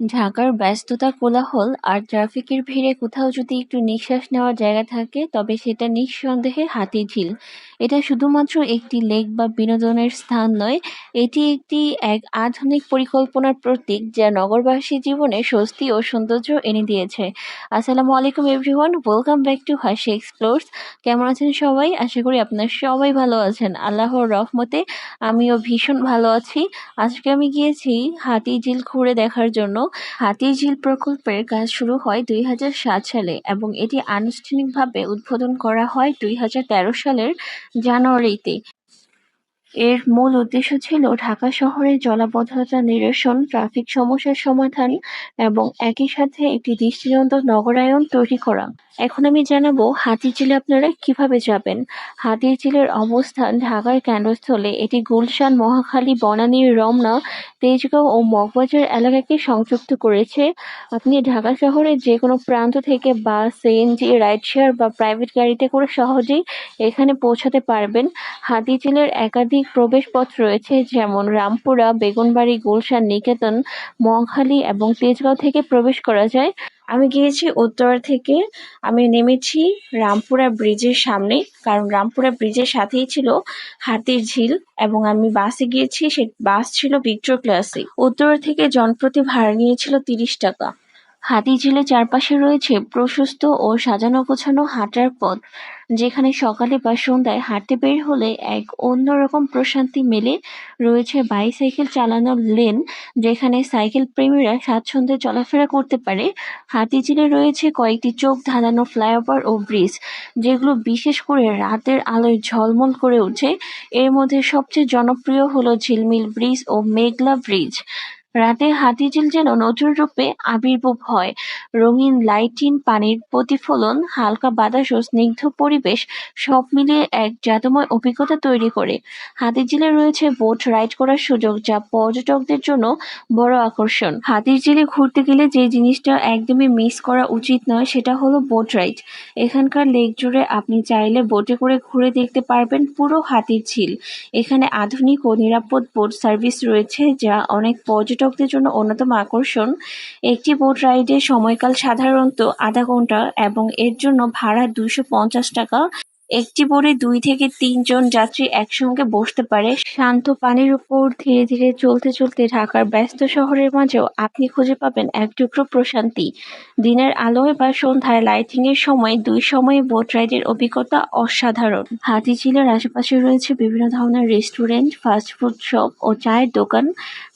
ঢাকার ব্যস্ততা কোলাহল আর ট্রাফিকের ভিড়ে কোথাও যদি একটু নিঃশ্বাস নেওয়ার জায়গা থাকে, তবে সেটা নিঃসন্দেহে হাতিঝিল এটা শুধুমাত্র একটি লেক বা বিনোদনের স্থান নয়, এটি একটি এক আধুনিক পরিকল্পনার প্রতীক যা নগরবাসী জীবনে স্বস্তি ও সৌন্দর্য এনে দিয়েছে। আসসালামু আলাইকুম everyone, welcome back to Hasi explores. কেমন আছেন সবাই? আশা করি আপনার সবাই ভালো আছেন। আল্লাহর রহমতে আমিও ভীষণ ভালো আছি। আজকে আমি গিয়েছি হাতিঝিল ঘুরে দেখার জন্য। হাতিঝিল প্রকল্পের কাজ শুরু হয় দুই হাজার সাত সালে এবং এটি আনুষ্ঠানিকভাবে উদ্বোধন করা হয় দুই হাজার তেরো সালের জানুয়ারিতে। এর মূল উদ্দেশ্য ছিল ঢাকা শহরের জলাবদ্ধতা নিরসন, ট্রাফিক সমস্যার সমাধান এবং একই সাথে একটি দৃষ্টিনন্দন নগরায়ন তৈরি করা। এখন আমি জানাব হাতিঝিলে আপনারা কীভাবে যাবেন। হাতিঝিলের অবস্থান ঢাকার কেন্দ্রস্থলে এটি গুলশান, মহাখালী, বনানী, রমনা, তেজগাঁও ও মগবাজার এলাকাকে সংযুক্ত করেছে। আপনি ঢাকা শহরের যে কোনো প্রান্ত থেকে বাস, সিএনজি, রাইড শেয়ার বা প্রাইভেট গাড়িতে করে সহজেই এখানে পৌঁছাতে পারবেন। হাতিঝিলের একাধিক প্রবেশপথ রয়েছে যেমন রামপুরা, বেগুনবাড়ি, গুলশান, নিকেতন, মহাখালী এবং তেজগাঁও থেকে প্রবেশ করা যায়। আমি গিয়েছি উত্তরা থেকে। আমি নেমেছি রামপুরা ব্রিজের সামনে কারণ রামপুরা ব্রিজের সাথেই ছিল হাতির ঝিল এবং আমি বাসে গিয়েছি। সে বাস ছিল ভিক্টোর ক্লাসে উত্তরা থেকে জনপ্রতি ভাড়া নিয়েছিল তিরিশ টাকা। হাতিঝিলের চারপাশে রয়েছে প্রশস্ত ও সাজানো গোছানো হাঁটার পথ, যেখানে সকালে বা সন্ধ্যায় হাঁটতে বের হলে এক অন্যরকম প্রশান্তি মেলে। রয়েছে বাইসাইকেল চালানোর লেন, যেখানে সাইকেল প্রেমীরা স্বাচ্ছন্দ্যে চলাফেরা করতে পারে। হাতিঝিলে রয়েছে কয়েকটি চোখ ধাঁধানো ফ্লাইওভার ও ব্রিজ, যেগুলো বিশেষ করে রাতের আলোয় ঝলমল করে ওঠে। এর মধ্যে সবচেয়ে জনপ্রিয় হলো ঝিলমিল ব্রিজ ও মেঘলা ব্রিজ। রাতে হাতিঝিল যেন নতুন রূপে আবির্ভূত হয়। রঙিন লাইটিং পানির প্রতিফলন, হালকা বাতাস ও স্নিগ্ধ পরিবেশ সব মিলিয়ে এক জাদুময় অভিজ্ঞতা তৈরি করে। হাতিঝিলে রয়েছে বোট রাইড করার সুযোগ, যা পর্যটকদের জন্য বড় আকর্ষণ। হাতিঝিলে ঘুরতে গেলে যে জিনিসটা একদমই মিস করা উচিত নয়, সেটা হলো বোট রাইড। এখানকার লেক জুড়ে আপনি চাইলে বোটে করে ঘুরে দেখতে পারবেন পুরো হাতির ঝিল এখানে আধুনিক ও নিরাপদ বোট সার্ভিস রয়েছে, যা অনেক পর্যটকদের জন্য অন্যতম আকর্ষণ। একটি বোট রাইডের সময়কাল সাধারণত আধা ঘণ্টা এবং এর জন্য ভাড়া দুশো পঞ্চাশ টাকা। একটি বোটে দুই থেকে তিনজন যাত্রী একসঙ্গে বসতে পারে। শান্ত পানির উপর ধীরে ধীরে চলতে চলতে ঢাকার ব্যস্ত শহরের মাঝেও আপনি খুঁজে পাবেন এক টুকরো প্রশান্তি। দিনের আলোয় বা সন্ধ্যায় লাইটিং এর সময় দুই সময়ে বোট রাইডের অভিজ্ঞতা অসাধারণ। হাতিঝিলের আশেপাশে রয়েছে বিভিন্ন ধরনের রেস্টুরেন্ট ফাস্টফুড শপ ও চায়ের দোকান।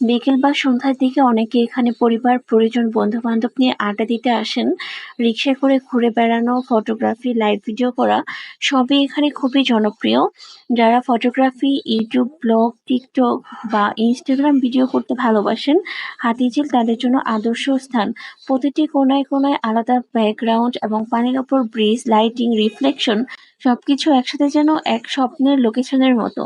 বিকেল বা সন্ধ্যার দিকে অনেকে এখানে পরিবার, পরিজন বন্ধু বান্ধব নিয়ে আড্ডা দিতে আসেন। রিক্সা করে ঘুরে বেড়ানো, ফটোগ্রাফি, লাইভ ভিডিও করা সবই এখানে খুবই জনপ্রিয়। যারা ফটোগ্রাফি ইউটিউব ব্লগ টিকটক বা ইনস্টাগ্রাম ভিডিও করতে ভালোবাসেন হাতিঝিল তাদের জন্য আদর্শ স্থান। প্রতিটি কোনায় কোনায় আলাদা ব্যাকগ্রাউন্ড এবং পানির ওপর ব্রিজ লাইটিং রিফ্লেকশন সবকিছু একসাথে যেন এক স্বপ্নের লোকেশনের মতো।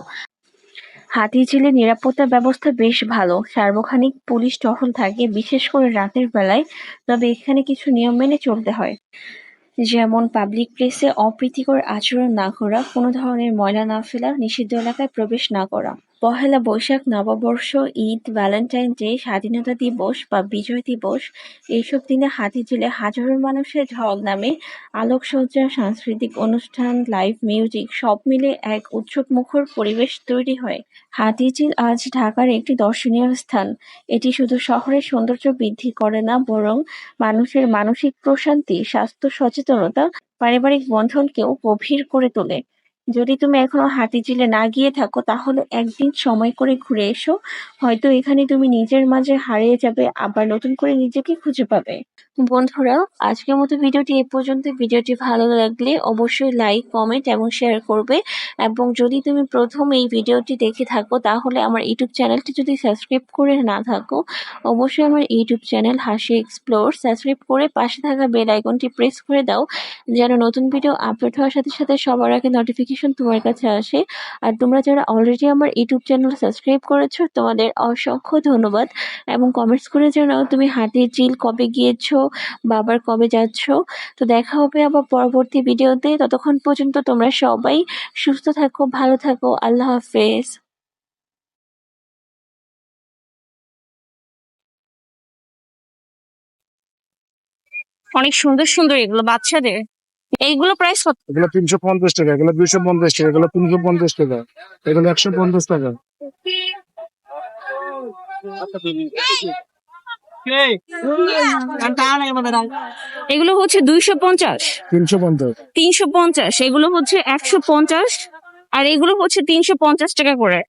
হাতিঝিলে নিরাপত্তা ব্যবস্থা বেশ ভালো। সার্বক্ষণিক পুলিশ টহল থাকে, বিশেষ করে রাতের বেলায়। তবে এখানে কিছু নিয়ম মেনে চলতে হয়। যেমন পাবলিক প্লেসে অপ্রীতিকর আচরণ না করা, কোনো ধরনের ময়লা না ফেলা, নিষিদ্ধ এলাকায় প্রবেশ না করা। পহেলা বৈশাখ, নববর্ষ, ঈদ, ভ্যালেন্টাইন ডে, স্বাধীনতা দিবস বা বিজয় দিবস এইসব দিনে হাতিঝিলে হাজারো মানুষের ঢল নামে আলোকসজ্জা, সাংস্কৃতিক অনুষ্ঠান, লাইভ মিউজিক সব মিলে এক উৎসবমুখর পরিবেশ তৈরি হয়। হাতিঝিল আজ ঢাকার একটি দর্শনীয় স্থান। এটি শুধু শহরের সৌন্দর্য বৃদ্ধি করে না বরং মানুষের মানসিক প্রশান্তি, স্বাস্থ্য সচেতনতা, পারিবারিক বন্ধনকেও গভীর করে তোলে। যদি তুমি এখনও হাতিঝিলে না গিয়ে থাকো, তাহলে একদিন সময় করে ঘুরে এসো। হয়তো এখানে তুমি নিজের মাঝে হারিয়ে যাবে, আবার নতুন করে নিজেকে খুঁজে পাবে। বন্ধুরা, আজকের মতো ভিডিওটি এ পর্যন্ত। ভিডিওটি ভালো লাগলে অবশ্যই লাইক কমেন্ট এবং শেয়ার করবে। এবং যদি তুমি প্রথম এই ভিডিওটি দেখে থাকো, তাহলে আমার ইউটিউব চ্যানেলটি যদি সাবস্ক্রাইব করে না থাকো, অবশ্যই আমার YouTube channel Hasi explore subscribe করে পাশে থাকা বেল আইকনটি প্রেস করে দাও, যেন নতুন ভিডিও আপলোড হওয়ার সাথে সাথে সবার আগে নোটিফিকেশন তোমার কাছে আসে। আর তোমরা যারা অলরেডি আমার ইউটিউব চ্যানেল সাবস্ক্রাইব করেছ, তোমাদের অসংখ্য ধন্যবাদ। এবং কমেন্টস করে জানাও তুমি হাতির চিল কবে গিয়েছো বা আবার কবে যাচ্ছ? তো দেখা হবে আবার পরবর্তী ভিডিওতে। ততক্ষণ পর্যন্ত তোমরা সবাই সুস্থ থাকো ভালো থাকো। আল্লাহ হাফেজ। অনেক সুন্দর সুন্দর এগুলো বাচ্চাদের। এইগুলো প্রাইস কত এগুলো তিনশো পঞ্চাশ টাকা এগুলো দুইশো পঞ্চাশ টাকা এগুলো তিনশো পঞ্চাশ টাকা এগুলো একশো পঞ্চাশ টাকা। এগুলো হচ্ছে দুইশো পঞ্চাশ। তিনশো পঞ্চাশ। তিনশো পঞ্চাশ এগুলো হচ্ছে একশো পঞ্চাশ আর এগুলো হচ্ছে তিনশো পঞ্চাশ টাকা করে।